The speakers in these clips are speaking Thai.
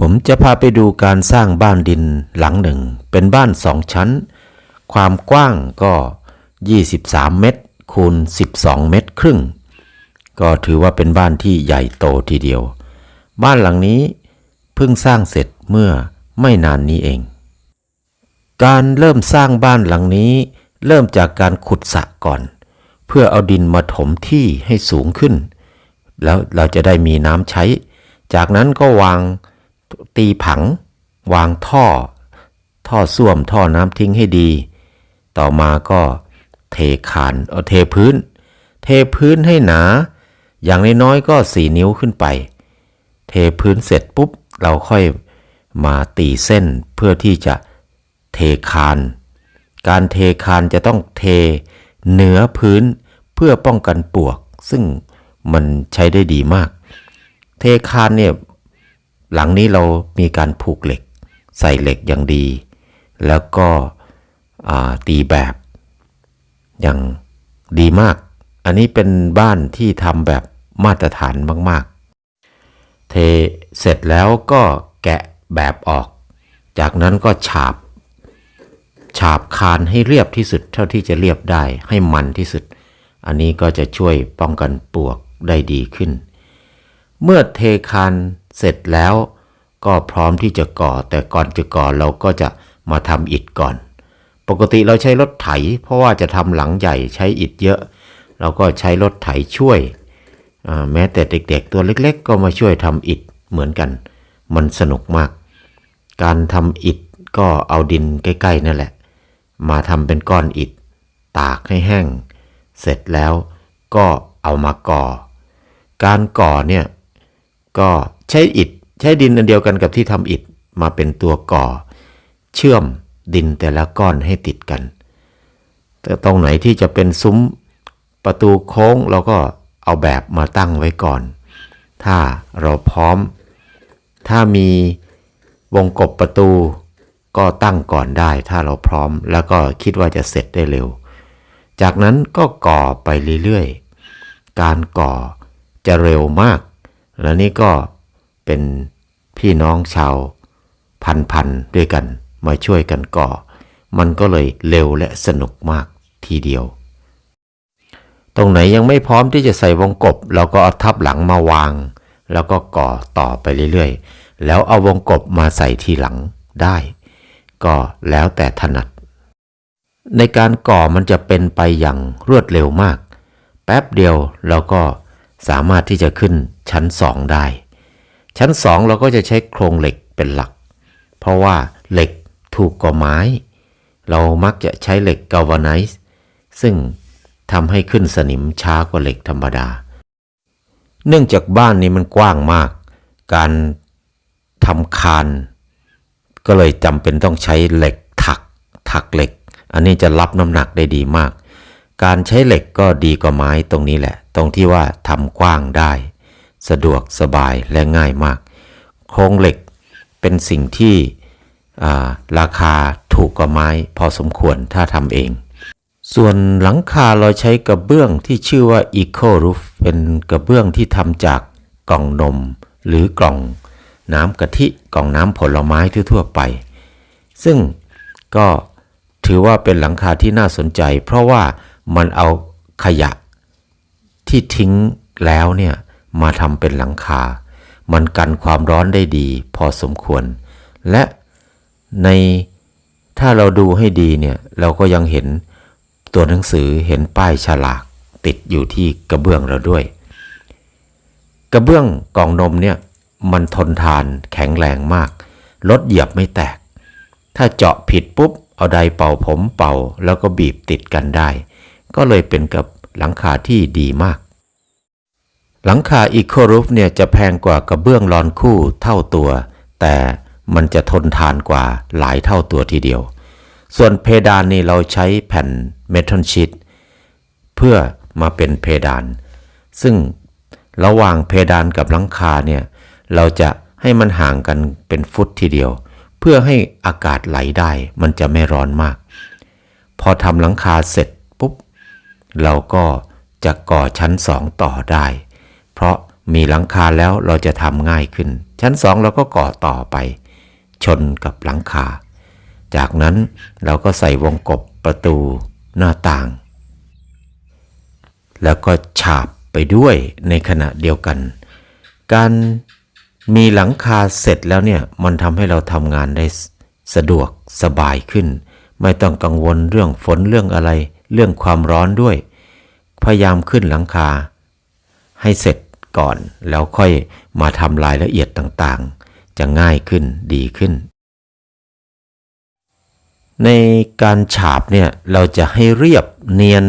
ผมจะพาไปดูการสร้างบ้านดินหลังหนึ่ง เป็นบ้านสองชั้น ความกว้างก็ 23 เมตร คูณ 12 เมตรครึ่ง ก็ถือว่าเป็นบ้านที่ใหญ่โตทีเดียว บ้านหลังนี้เพิ่งสร้างเสร็จเมื่อไม่นานนี้เอง การเริ่มสร้างบ้านหลังนี้ เริ่มจากการขุดสระก่อน เพื่อเอาดินมาถมที่ให้สูงขึ้น แล้วเราจะได้มีน้ำใช้ จากนั้นก็วาง ตีผัง วางท่อ ท่อส้วมท่อน้ำทิ้งให้ดี ต่อมาก็เทคานเอาเทพื้น เทพื้นให้หนา อย่างน้อยๆก็สี่นิ้วขึ้นไป เทพื้นเสร็จปุ๊บ เราค่อยมาตีเส้นเพื่อที่จะเทคาน การเทคานจะต้องเทเหนือพื้นเพื่อป้องกันปวก ซึ่งมันใช้ได้ดีมาก เทคานเนี่ย หลังนี้เรามีการผูกเหล็ก ใส่เหล็กอย่างดี แล้วก็ตีแบบอย่างดีมาก อันนี้เป็นบ้านที่ทำแบบมาตรฐานมาก ๆ เทเสร็จแล้วก็แกะแบบออก จากนั้นก็ฉาบ ฉาบคานให้เรียบที่สุดเท่าที่จะเรียบได้ให้มันที่สุด อันนี้ก็จะช่วยป้องกันปวกได้ดีขึ้น เมื่อเทคาน เสร็จแล้วก็พร้อมที่จะก่อ แต่ก่อนจะก่อเราก็จะมาทำอิฐก่อน ปกติเราใช้รถไถ เพราะว่าจะทำหลังใหญ่ใช้อิฐเยอะ เราก็ใช้รถไถช่วย แม้แต่เด็กๆ ตัวเล็กๆ ก็มาช่วยทำอิฐเหมือนกัน มันสนุกมาก การทำอิฐก็เอาดินใกล้ๆนั่นแหละ มาทำเป็นก้อนอิฐ ตากให้แห้ง เสร็จแล้วก็เอามาก่อ การก่อเนี่ยก็ ใช้อิฐใช้ดินอันเดียวกันกับที่ทำอิฐมาเป็นตัวก่อ เชื่อมดินแต่ละก้อนให้ติดกัน แต่ตรงไหนที่จะเป็นซุ้มประตูโค้งเราก็เอาแบบมาตั้งไว้ก่อน ถ้าเราพร้อม ถ้ามีวงกบประตูก็ตั้งก่อนได้ถ้าเราพร้อมแล้วก็คิดว่าจะเสร็จได้เร็ว จากนั้นก็ก่อไปเรื่อยๆ การก่อจะเร็วมาก และนี่ก็ เป็นพี่น้องชาวพันๆด้วยกันมาช่วยกันก่อ มันก็เลยเร็วและสนุกมากทีเดียว ตรงไหนยังไม่พร้อมที่จะใส่วงกบเราก็เอาทับหลังมาวาง แล้วก็ก่อต่อไปเรื่อยๆ แล้วเอาวงกบมาใส่ทีหลังได้ ก็แล้วแต่ถนัด ในการก่อมันจะเป็นไปอย่างรวดเร็วมาก แป๊บเดียวเราก็สามารถที่จะขึ้นชั้นสองได้ ชั้นสองเราก็จะใช้โครงเหล็กเป็นหลัก เพราะว่าเหล็กถูกกว่าไม้ เรามักจะใช้เหล็กกา l ว a ไนซ์ซึ่งทำให้ขึ้นสนิมช้ากว่าเหล็กธรรมดา เนื่องจากบ้านนี้มันกว้างมาก การทำคานก็เลยจำเป็นต้องใช้เหล็กถักถักเหล็ก อันนี้จะรับน้ำหนักได้ดีมาก การใช้เหล็กก็ดีกว่าไม้ตรงนี้แหละ ตรงที่ว่าทำกว้างได้ สะดวกสบายและง่ายมาก โครงเหล็กเป็นสิ่งที่ราคาถูกกว่าไม้พอสมควรถ้าทำเอง ส่วนหลังคาเราใช้กระเบื้องที่ชื่อว่า Eco Roof เป็นกระเบื้องที่ทำจากกล่องนม หรือกล่องน้ำกะทิกล่องน้ำผลไม้ทั่วไป ซึ่งก็ถือว่าเป็นหลังคาที่น่าสนใจ เพราะว่ามันเอาขยะที่ทิ้งแล้วเนี่ย มาทำเป็นหลังคา มันกันความร้อนได้ดีพอสมควร และในถ้าเราดูให้ดีเนี่ย เราก็ยังเห็นตัวหนังสือเห็นป้ายฉลากติดอยู่ที่กระเบื้องเราด้วย กระเบื้องกล่องนมเนี่ยมันทนทานแข็งแรงมากรถเหยียบไม่แตก ถ้าเจาะผิดปุ๊บ เอาไดเป่าผมเป่าแล้วก็บีบติดกันได้ ก็เลยเป็นกับหลังคาที่ดีมาก หลังคาอีโครูฟเนี่ยจะแพงกว่ากระเบื้องลอนคู่เท่าตัว แต่มันจะทนทานกว่าหลายเท่าตัวทีเดียว ส่วนเพดานนี่เราใช้แผ่นเมทัลชีตเพื่อมาเป็นเพดาน ซึ่งระหว่างเพดานกับหลังคาเนี่ยเราจะให้มันห่างกันเป็นฟุตทีเดียว เพื่อให้อากาศไหลได้มันจะไม่ร้อนมาก พอทำหลังคาเสร็จปุ๊บ เราก็จะก่อชั้นสองต่อได้ เพราะมีหลังคาแล้วเราจะทำง่ายขึ้น ชั้นสองเราก็ก่อต่อไป ชนกับหลังคา จากนั้นเราก็ใส่วงกบประตูหน้าต่าง แล้วก็ฉาบไปด้วยในขณะเดียวกัน การมีหลังคาเสร็จแล้วเนี่ยมันทำให้เราทำงานได้สะดวกสบายขึ้น ไม่ต้องกังวลเรื่องฝนเรื่องอะไร เรื่องความร้อนด้วย พยายามขึ้นหลังคา ให้เสร็จ ก่อน แล้วค่อยมาทำรายละเอียดต่างๆ จะง่ายขึ้นดีขึ้น ในการฉาบเนี่ยเราจะให้เรียบเนียน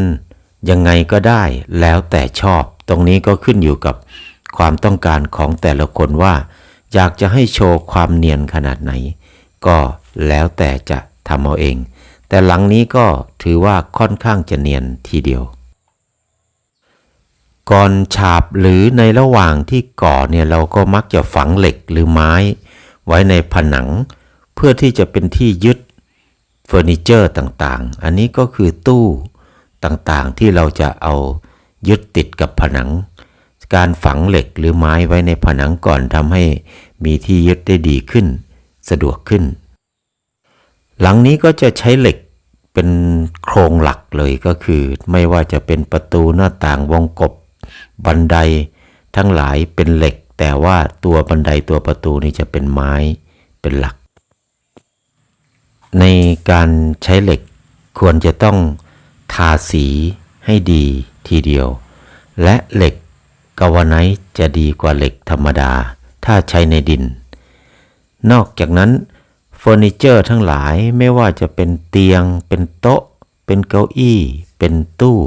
ยังไงก็ได้แล้วแต่ชอบ ตรงนี้ก็ขึ้นอยู่กับความต้องการของแต่ละคนว่า อยากจะให้โชว์ความเนียนขนาดไหน ก็แล้วแต่จะทำเอาเอง แต่หลังนี้ก็ถือว่าค่อนข้างจะเนียนทีเดียว ก่อนฉาบหรือในระหว่างที่ก่อเนี่ยเราก็มักจะฝังเหล็กหรือไม้ ไว้ในผนัง เพื่อที่จะเป็นที่ยึดเฟอร์นิเจอร์ต่างๆ อันนี้ก็คือตู้ต่างๆที่เราจะเอายึดติดกับผนัง การฝังเหล็กหรือไม้ไว้ในผนังก่อนทำให้มีที่ยึดได้ดีขึ้น สะดวกขึ้น หลังนี้ก็จะใช้เหล็กเป็นโครงหลักเลยก็คือ ไม่ว่าจะเป็นประตูหน้าต่างวงกบ บันไดทั้งหลายเป็นเหล็ก แต่ว่าตัวบันไดตัวประตูนี่จะเป็นไม้เป็นหลัก ในการใช้เหล็กควรจะต้องทาสีให้ดีทีเดียว และเหล็กกาวไนจะดีกว่าเหล็กธรรมดา ถ้าใช้ในดิน นอกจากนั้นเฟอร์นิเจอร์ทั้งหลายไม่ว่าจะเป็นเตียง เป็นโต๊ะ เป็นเก้าอี้ เป็นตู้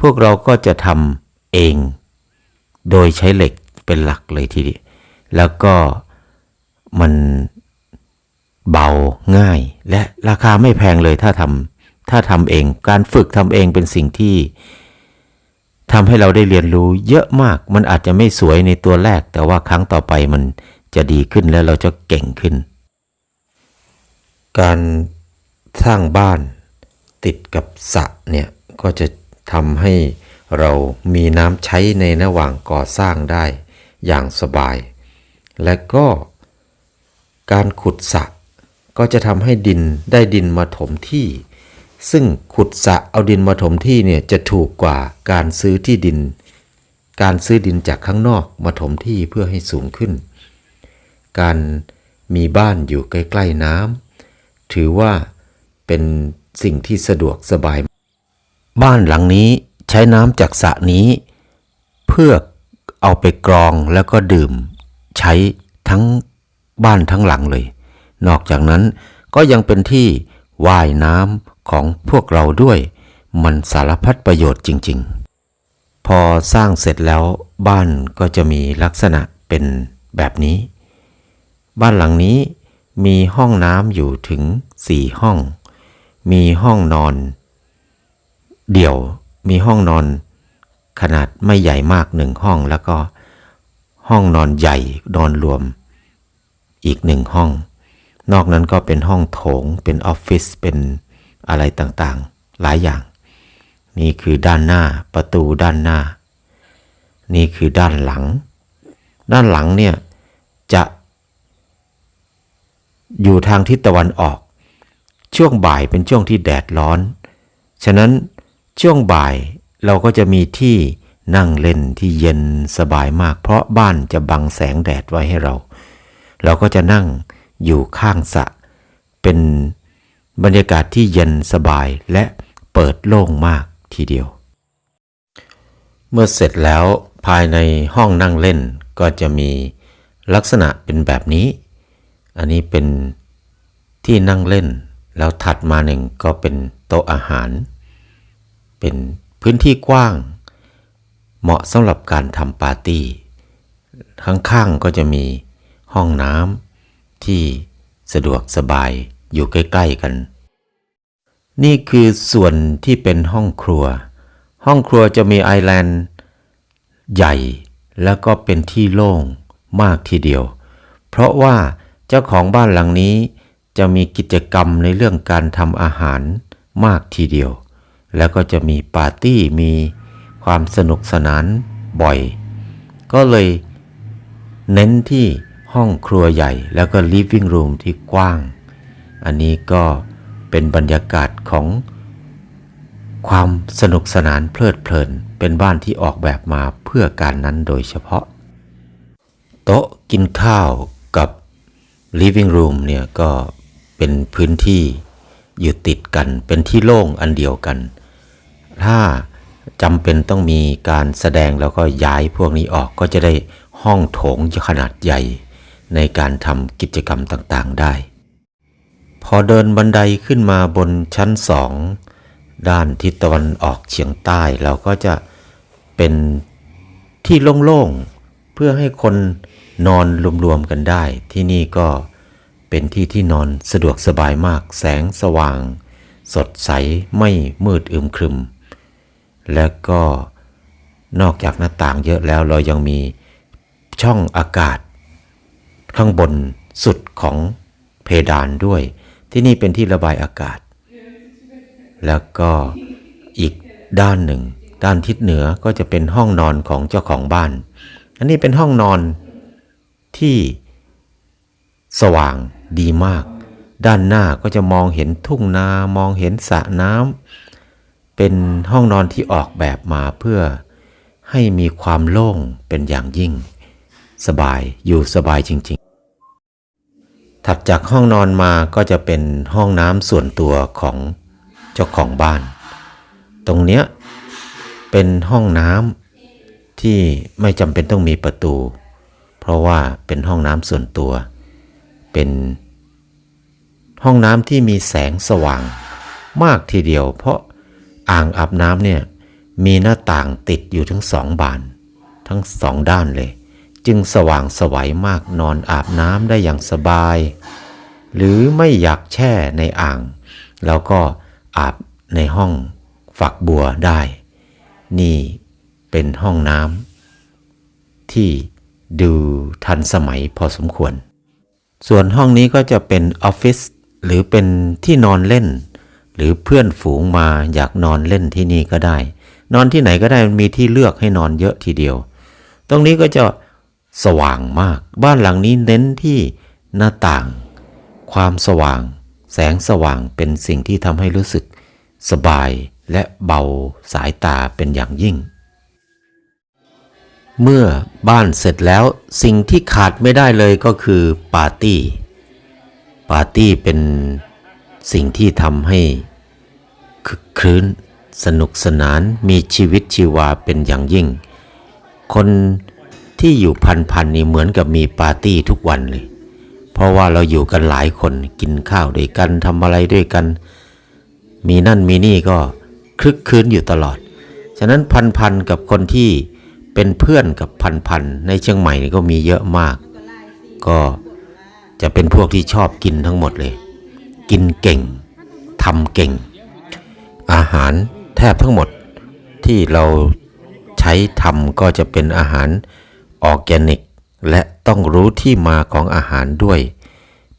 พวกเราก็จะทำ เอง โดยใช้เหล็กเป็นหลักเลยทีเดียวแล้วก็มันเบาง่าย และราคาไม่แพงเลยถ้าทำถ้าทำเอง การฝึกทำเองเป็นสิ่งที่ทำให้เราได้เรียนรู้เยอะมาก มันอาจจะไม่สวยในตัวแรก แต่ว่าครั้งต่อไปมันจะดีขึ้นและเราจะเก่งขึ้น การสร้างบ้านติดกับสระเนี่ย ก็จะทำให้ เรามีน้ำใช้ในระหว่างก่อสร้างได้อย่างสบาย และก็การขุดสระก็จะทำให้ดินได้ดินมาถมที่ ซึ่งขุดสระเอาดินมาถมที่เนี่ยจะถูกกว่าการซื้อที่ดิน การซื้อดินจากข้างนอกมาถมที่เพื่อให้สูงขึ้น การมีบ้านอยู่ใกล้ ๆน้ำถือว่าเป็นสิ่งที่สะดวกสบาย บ้านหลังนี้ ใช้น้ำจากสระนี้ เพื่อเอาไปกรองแล้วก็ดื่ม ใช้ทั้งบ้านทั้งหลังเลย นอกจากนั้นก็ยังเป็นที่ว่ายน้ำของพวกเราด้วย มันสารพัดประโยชน์จริง ๆ พอสร้างเสร็จแล้วบ้านก็จะมีลักษณะเป็นแบบนี้ บ้านหลังนี้มีห้องน้ำอยู่ถึงสี่ห้อง มีห้องนอน เดี่ยว มีห้องนอนขนาดไม่ใหญ่มากหนึ่งห้องแล้วก็ห้องนอนใหญ่นอนรวมอีกหนึ่งห้อง นอกนั้นก็เป็นห้องโถง เป็นออฟฟิศ เป็นอะไรต่างๆ หลายอย่าง นี่คือด้านหน้าประตูด้านหน้า นี่คือด้านหลัง ด้านหลังเนี่ยจะอยู่ทางทิศตะวันออก ช่วงบ่ายเป็นช่วงที่แดดร้อน ฉะนั้น ช่วงบ่ายเราก็จะมีที่นั่งเล่นที่เย็นสบายมาก เพราะบ้านจะบังแสงแดดไว้ให้เรา เราก็จะนั่งอยู่ข้างสะ เป็นบรรยากาศที่เย็นสบายและเปิดโล่งมากทีเดียว เมื่อเสร็จแล้วภายในห้องนั่งเล่นก็จะมีลักษณะเป็นแบบนี้ อันนี้เป็นที่นั่งเล่น แล้วถัดมาหนึ่งก็เป็นโต๊ะอาหาร เป็นพื้นที่กว้าง เหมาะสำหรับการทำปาร์ตี้ ข้างๆก็จะมีห้องน้ำที่สะดวกสบายอยู่ใกล้ๆกัน นี่คือส่วนที่เป็นห้องครัว ห้องครัวจะมีไอแลนด์ใหญ่แล้วก็เป็นที่โล่งมากทีเดียว เพราะว่าเจ้าของบ้านหลังนี้จะมีกิจกรรมในเรื่องการทำอาหารมากทีเดียว แล้วก็จะมีปาร์ตี้มีความสนุกสนานบ่อย ก็เลยเน้นที่ห้องครัวใหญ่ แล้วก็ living room ที่กว้าง อันนี้ก็เป็นบรรยากาศของความสนุกสนานเพลิดเพลิน เป็นบ้านที่ออกแบบมาเพื่อการนั้นโดยเฉพาะ โต๊ะกินข้าวกับ living room เนี่ยก็เป็นพื้นที่อยู่ติดกันเป็นที่โล่งอันเดียวกัน ถ้าจำเป็นต้องมีการแสดงแล้วก็ย้ายพวกนี้ออกก็จะได้ห้องโถงขนาดใหญ่ ในการทำกิจกรรมต่างๆได้ พอเดินบันไดขึ้นมาบนชั้นสองด้านทิศตะวันออกเฉียงใต้เราก็จะเป็นที่โล่งๆ เพื่อให้คนนอนรวมๆกันได้ ที่นี่ก็เป็นที่ที่นอนสะดวกสบายมากแสงสว่าง สดใสไม่มืดอึมครึม และก็นอกจากหน้าต่างเยอะแล้วเรายังมีช่องอากาศ ข้างบนสุดของเพดานด้วย ที่นี่เป็นที่ระบายอากาศ แล้วก็อีกด้านหนึ่ง ด้านทิศเหนือก็จะเป็นห้องนอนของเจ้าของบ้าน อันนี้เป็นห้องนอนที่สว่างดีมาก ด้านหน้าก็จะมองเห็นทุ่งนามองเห็นสระน้ำ เป็นห้องนอนที่ออกแบบมาเพื่อให้มีความโล่งเป็นอย่างยิ่ง สบายอยู่สบายจริง ๆ ถัดจากห้องนอนมาก็จะเป็นห้องน้ำส่วนตัวของเจ้าของบ้าน ตรงเนี้ยเป็นห้องน้ำที่ไม่จำเป็นต้องมีประตู เพราะว่าเป็นห้องน้ำส่วนตัว เป็นห้องน้ำที่มีแสงสว่างมากทีเดียว เพราะ อ่างอาบน้ำเนี่ยมีหน้าต่างติดอยู่ทั้งสองบาน ทั้งสองด้านเลย จึงสว่างสวัยมากนอนอาบน้ำได้อย่างสบาย หรือไม่อยากแช่ในอ่างแล้วก็อาบในห้องฝักบัวได้ นี่เป็นห้องน้ำที่ดูทันสมัยพอสมควร ส่วนห้องนี้ก็จะเป็นออฟฟิศหรือเป็นที่นอนเล่น หรือเพื่อนฝูงมาอยากนอนเล่นที่นี่ก็ได้ นอนที่ไหนก็ได้มันมีที่เลือกให้นอนเยอะทีเดียว ตรงนี้ก็จะสว่างมาก บ้านหลังนี้เน้นที่หน้าต่าง ความสว่าง แสงสว่างเป็นสิ่งที่ทำให้รู้สึก สบายและเบาสายตาเป็นอย่างยิ่ง เมื่อบ้านเสร็จแล้วสิ่งที่ขาดไม่ได้เลยก็คือปาร์ตี้ ปาร์ตี้เป็น สิ่งที่ทำให้คึกครื้น สนุกสนานมีชีวิตชีวาเป็นอย่างยิ่ง คนที่อยู่พันพันๆนี่เหมือนกับมีปาร์ตี้ทุกวันเลย เพราะว่าเราอยู่กันหลายคนกินข้าวด้วยกันทำอะไรด้วยกัน มีนั่นมีนี่ก็คึกคืนอยู่ตลอด ฉะนั้นพันพันๆกับคนที่เป็นเพื่อนกับพันพันๆในเชียงใหม่ก็มีเยอะมาก ก็จะเป็นพวกที่ชอบกินทั้งหมดเลย กินเก่งทำเก่ง อาหารแทบทั้งหมดที่เราใช้ทำก็จะเป็นอาหารออร์แกนิก และต้องรู้ที่มาของอาหารด้วย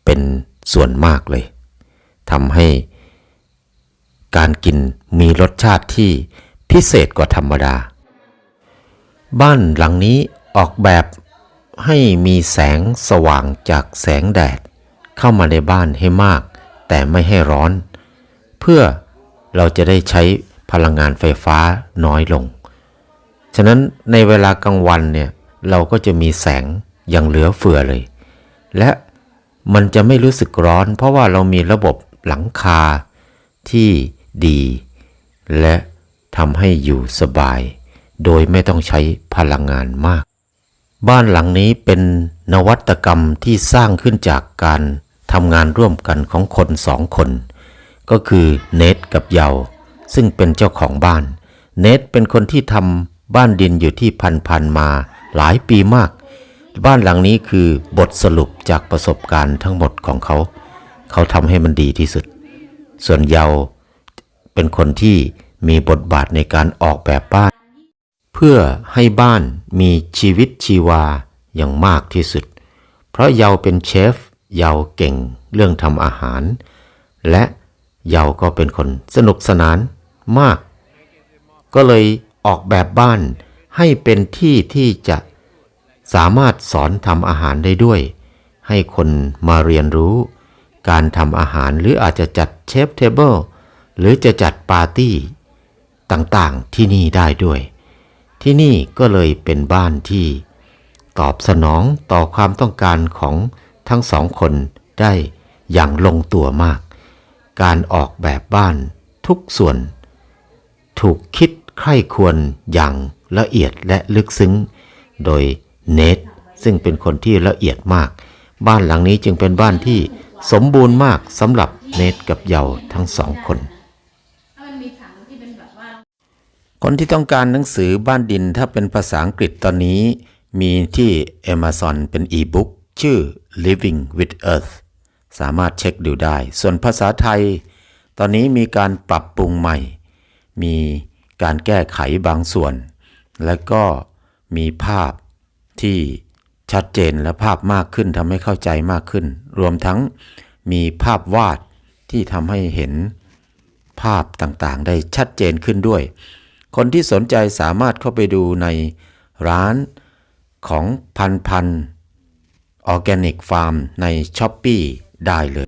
เป็นส่วนมากเลยทำให้การกินมีรสชาติที่พิเศษกว่าธรรมดา บ้านหลังนี้ออกแบบให้มีแสงสว่างจากแสงแดด เข้ามาในบ้านให้มาก แต่ไม่ให้ร้อน เพื่อเราจะได้ใช้พลังงานไฟฟ้าน้อยลง ฉะนั้นในเวลากลางวันเนี่ยเราก็จะมีแสงอย่างเหลือเฟือเลย และมันจะไม่รู้สึกร้อน เพราะว่าเรามีระบบหลังคาที่ดี และทำให้อยู่สบาย โดยไม่ต้องใช้พลังงานมาก บ้านหลังนี้เป็นนวัตกรรมที่สร้างขึ้นจากการ ทำงานร่วมกันของคนสองคน ก็คือเนทกับเยา ซึ่งเป็นเจ้าของบ้าน เนทเป็นคนที่ทำบ้านดินอยู่ที่พันพันๆมาหลายปีมาก บ้านหลังนี้คือบทสรุปจากประสบการณ์ทั้งหมดของเขา เขาทำให้มันดีที่สุด ส่วนเยาเป็นคนที่มีบทบาทในการออกแบบบ้าน เพื่อให้บ้านมีชีวิตชีวาอย่างมากที่สุด เพราะเยาเป็นเชฟ เยาเก่งเรื่องทำอาหาร และเยาก็เป็นคนสนุกสนานมาก ก็เลยออกแบบบ้านให้เป็นที่ที่จะสามารถสอนทำอาหารได้ด้วย ให้คนมาเรียนรู้ การทำอาหารหรืออาจจะจัดเชฟเทเบิลหรือจะจัดปาร์ตี้ต่างๆที่นี่ได้ด้วย ที่นี่ก็เลยเป็นบ้านที่ ตอบสนองต่อความต้องการของ ทั้งสองคนได้อย่างลงตัวมาก การออกแบบบ้านทุกส่วน ถูกคิดใคร่ควรอย่างละเอียดและลึกซึ้ง โดยเนทซึ่งเป็นคนที่ละเอียดมาก บ้านหลังนี้จึงเป็นบ้านที่สมบูรณ์มากสำหรับเนทกับเยาทั้งสองคน คนที่ต้องการหนังสือบ้านดินถ้าเป็นภาษาอังกฤษตอนนี้ มีที่ Amazon เป็นอีบุ๊ก ชื่อ Living with Earth สามารถเช็คดูได้ ส่วนภาษาไทย ตอนนี้มีการปรับปรุงใหม่ มีการแก้ไขบางส่วน และก็มีภาพที่ชัดเจนและภาพมากขึ้นทำให้เข้าใจมากขึ้น รวมทั้งมีภาพวาดที่ทำให้เห็นภาพต่างๆ ได้ชัดเจนขึ้นด้วย คนที่สนใจสามารถเข้าไปดูในร้านของพันพัน ออร์แกนิกฟาร์มในช้อปปีได้เลย